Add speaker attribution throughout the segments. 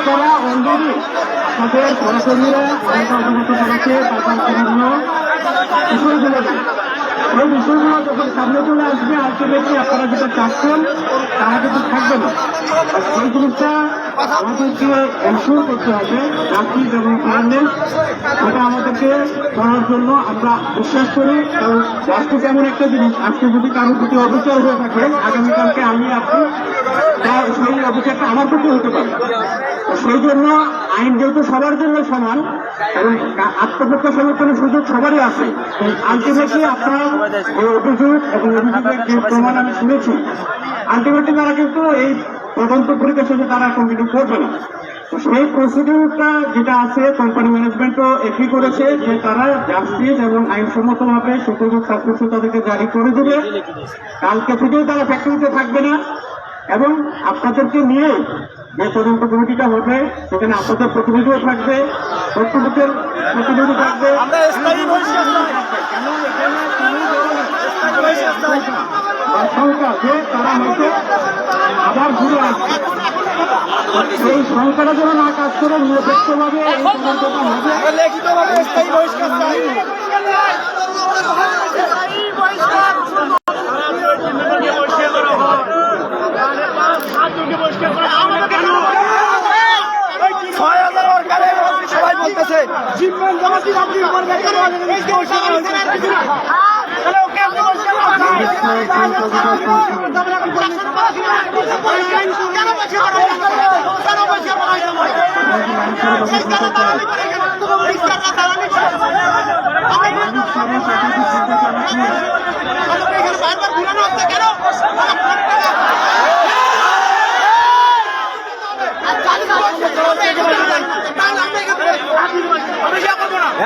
Speaker 1: আপনারা অলরেডি তাদের সরাসরিরা অবগত করেছে তাদের বিভিন্ন বিষয়গুলো। এই বিষয়গুলো যখন সামনে চলে আসবে আলটিমেটলি আপনারা যেটা চাচ্ছেন, তারা কিন্তু থাকবে না সেই জিনিসটা আমাদেরকে এনশোর করতে হবে জাস্টিস এবং ফেয়ারনেস এটা আমাদেরকে করার জন্য আমরা বিশ্বাস করি জাস্টিস এমন একটা জিনিস, আজকে যদি কারোর প্রতি অবিচার হয়ে থাকে, আগামীকালকে আমি আপনি বা সেই অবিচারটা আমার প্রতি হতে পারে। সেই জন্য আইন যেহেতু সবার জন্য সমান, এবং আত্মপক্ষে সমর্থনের সুযোগ সবারই আছে আলটিমেটলি আপনার এই অভিযোগ এবং অভিযোগের যে প্রমাণ আমি শুনেছি আলটিমেটলি তারা কিন্তু এই তদন্ত পরিবেশনে তারা কন্টিনিউ করবে না। সেই প্রসিডিউরটা যেটা আছে কোম্পানি ম্যানেজমেন্টও একই করেছে যে তারা জাস্টিস এবং আইনসম্মত ভাবে সুপ্রিম সাবস্ক্রিপশন তাদেরকে জারি করে দেবে। কালকে থেকেই তারা ফ্যাক্টরিতে থাকবে না। এবং আপনাদেরকে নিয়ে যে তদন্ত কমিটিটা হবে সেখানে আপনাদের প্রতিনিধিও থাকবে প্রত্যেকের প্রতিনিধি থাকবে। আশঙ্কা যে তারা হয়তো আবার ঘুরে আসবে। এই সংখ্যাটা যেন না কাজ করে নিরপেক্ষভাবে এই তদন্তটা হবে।
Speaker 2: সবাই জমাতি আপনি করবেন কেন এই যে বহিষ্কার কেন ওকে আপনি বহিষ্কার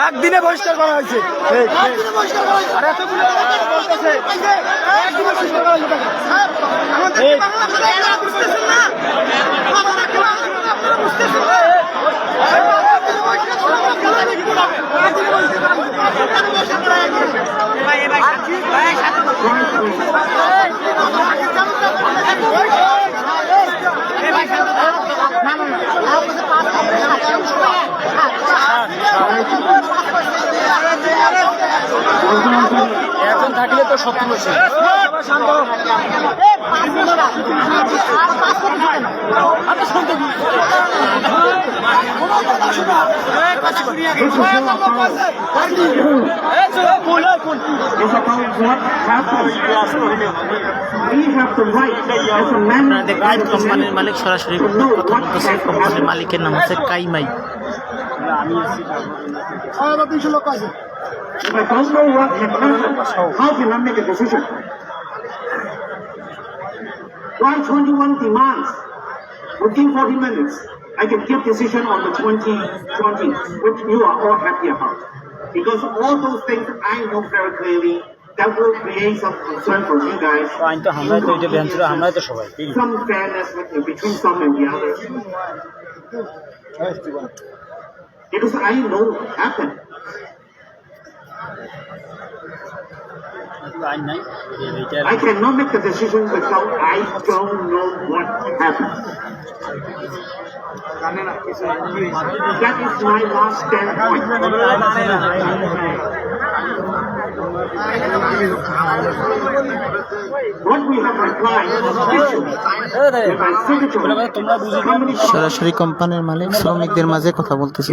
Speaker 2: একদিনে বহিষ্কার করা হয়েছে। আর এতগুলো বলতেছে। একদিনে বহিষ্কার করা হয়েছে।
Speaker 1: Man
Speaker 3: আপনারা দেখবেন কোম্পানির মালিক সরাসরি কোম্পানির মালিকের নাম হচ্ছে কাইমাই।
Speaker 1: If I don't know what happened, how can I make a decision? Why 21 demands? Within 40 minutes, I can give decision on the 2020, which you are all happy about. Because all those things I know very clearly that will create some concern for you guys. Some fairness between some and the others. Because I know what happened. I cannot make a decision without I don't know what happened. That is my last standpoint.
Speaker 3: সরাসরি কোম্পানির মালিক শ্রমিকদের মাঝে কথা বলতেছে।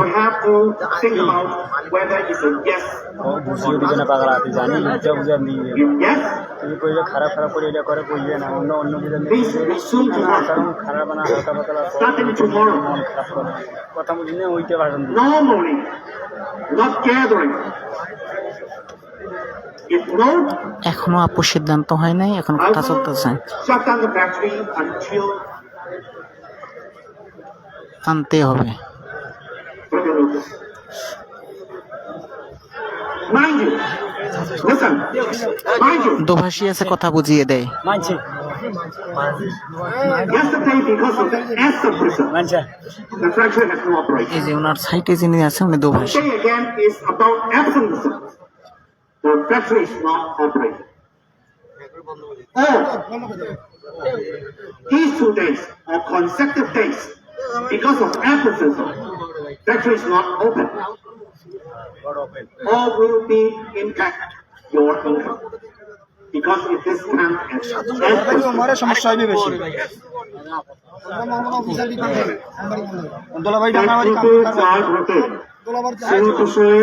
Speaker 2: বুঝিয়ে দিবে না পাগলা জানি
Speaker 1: if yes,
Speaker 2: তুমি কইলে খারাপ খারাপ করে এটা করে কইবে না অন্য কারণ খারাপ না হালকা পাতলা কথা বুঝি না ওইটা ভাষণ
Speaker 3: এখনও আপু সিদ্ধান্ত হয় নাই এখন কথা
Speaker 1: চলতে চাই
Speaker 3: আনতে হবে। দোভাষী আছে কথা বুঝিয়ে দেয়। এই যে ওনার সাইটে যিনি আছে উনি দোভাষী।
Speaker 1: The factory is not operating. Oh, these two days are consecutive days because of nepotism, factory is not open. All will be impact your income. Because it is count as nepotism.
Speaker 2: সমস্যা হবে বেশি দোলাভাই
Speaker 1: ফ্যাক্টরিতে যা ঘটে সেই বিষয়ে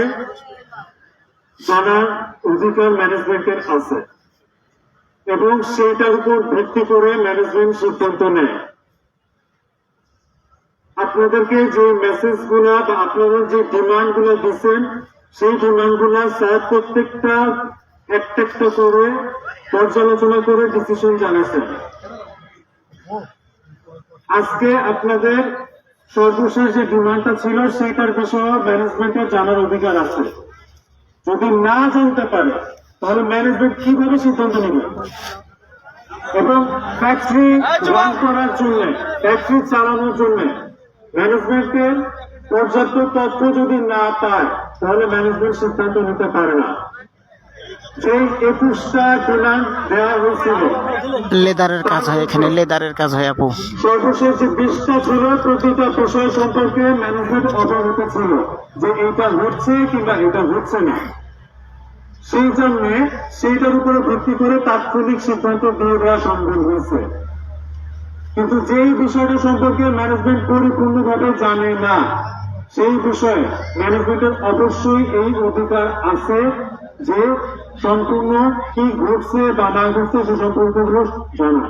Speaker 1: জানার অধিকার ম্যানেজমেন্টের আছে। এবং সেইটার উপর ভিত্তি করে ম্যানেজমেন্ট সিদ্ধান্ত নেয়। আপনাদেরকে যে মেসেজগুলা বা আপনারা যে ডিমান্ডগুলো দিচ্ছেন, সেই ডিমান্ডগুলা স্যার প্রত্যেকটা একটা একটা করে, পর্যালোচনা করে ডিসিশন জানাচ্ছেন। আজকে আপনাদের সর্বশেষ যে ডিমান্ডটা ছিল সেটার বিষয়ে ম্যানেজমেন্টের জানার অধিকার আছে। যদি না জানতে পারে তাহলে ম্যানেজমেন্ট কীভাবে সিদ্ধান্ত নেবে? এবং ফ্যাক্টরি রান করার জন্য ফ্যাক্টরি চালানোর জন্য ম্যানেজমেন্টের পর্যাপ্ত তথ্য যদি না পায় তাহলে ম্যানেজমেন্ট সিদ্ধান্ত নিতে পারে না। সেই একুশটা ডিমান্ড দেওয়া হয়েছিল।
Speaker 3: লেদারের কাজ হয় এখানে লেদারের কাজ হয় আপু।
Speaker 1: সর্বশেষ যে বিশটা ছিল প্রতিটা বিষয় সম্পর্কে ম্যানেজমেন্ট অবগত ছিল যে এটা হচ্ছে কিংবা এটা হচ্ছে না। সেই জন্য সেইটার উপরে ভিত্তি করে তাৎক্ষণিক সিদ্ধান্ত দিয়ে দেওয়া সম্ভব হয়েছে। কিন্তু যেই বিষয়টা সম্পর্কে ম্যানেজমেন্ট পরিপূর্ণভাবে জানে না, সেই বিষয়ে ম্যানেজমেন্টের অবশ্যই এই অধিকার আছে যে সম্পূর্ণ কি ঘটছে বা না ঘটছে সে সম্পর্কে জানা।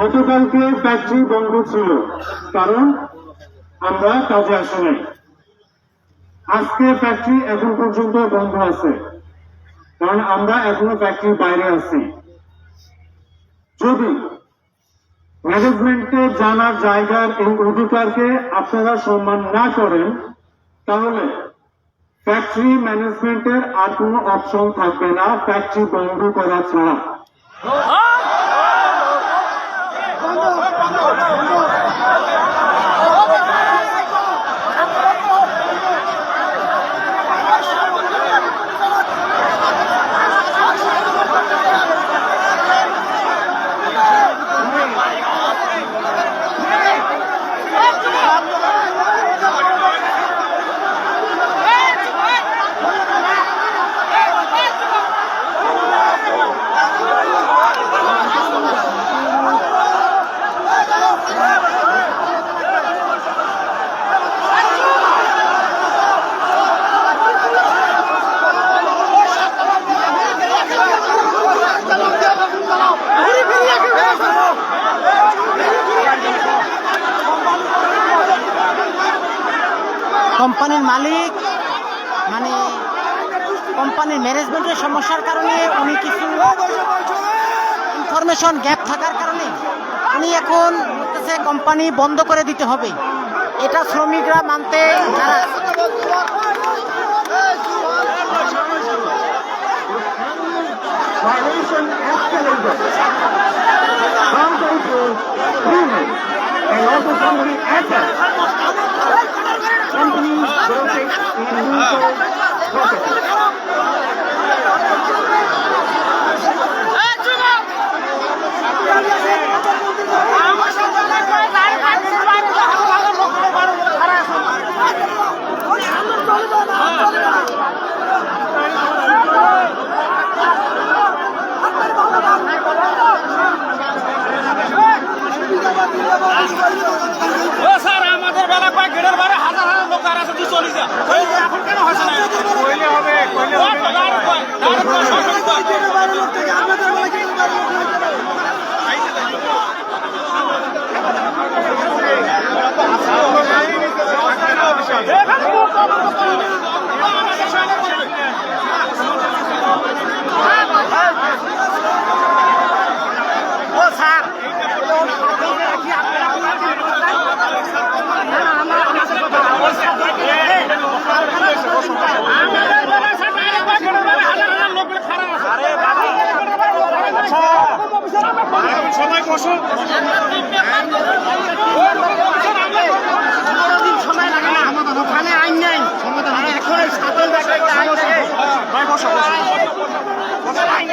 Speaker 1: গতকালকে ফ্যাক্টরি বন্ধ ছিল, কারণ আমরা কাজে আসি নাই আজকে ফ্যাক্টরি এখন পর্যন্ত বন্ধ আছে। কারণ আমরা এখনও ফ্যাক্টরির বাইরে আছি। যদি ম্যানেজমেন্টে জানার জায়গার এই অধিকারকে আপনারা সম্মান না করেন, তাহলে ফ্যাক্টরি ম্যানেজমেন্টের আর কোনো অপশন থাকবে না। ফ্যাক্টরি বন্ধ করা ছাড়া।
Speaker 3: মালিক মানে কোম্পানির ম্যানেজমেন্টের সমস্যার কারণে উনি কিছু ইনফরমেশন গ্যাপ থাকার কারণে উনি এখন বলতেছে কোম্পানি বন্ধ করে দিতে হবে এটা শ্রমিকরা মানতে
Speaker 1: violation escalated. And also somebody.
Speaker 2: He is perfect and you go perfect. বসো। ওখানে আইন নাই। এখন সাতের ব্যাপারে সমস্যা ভাই আইন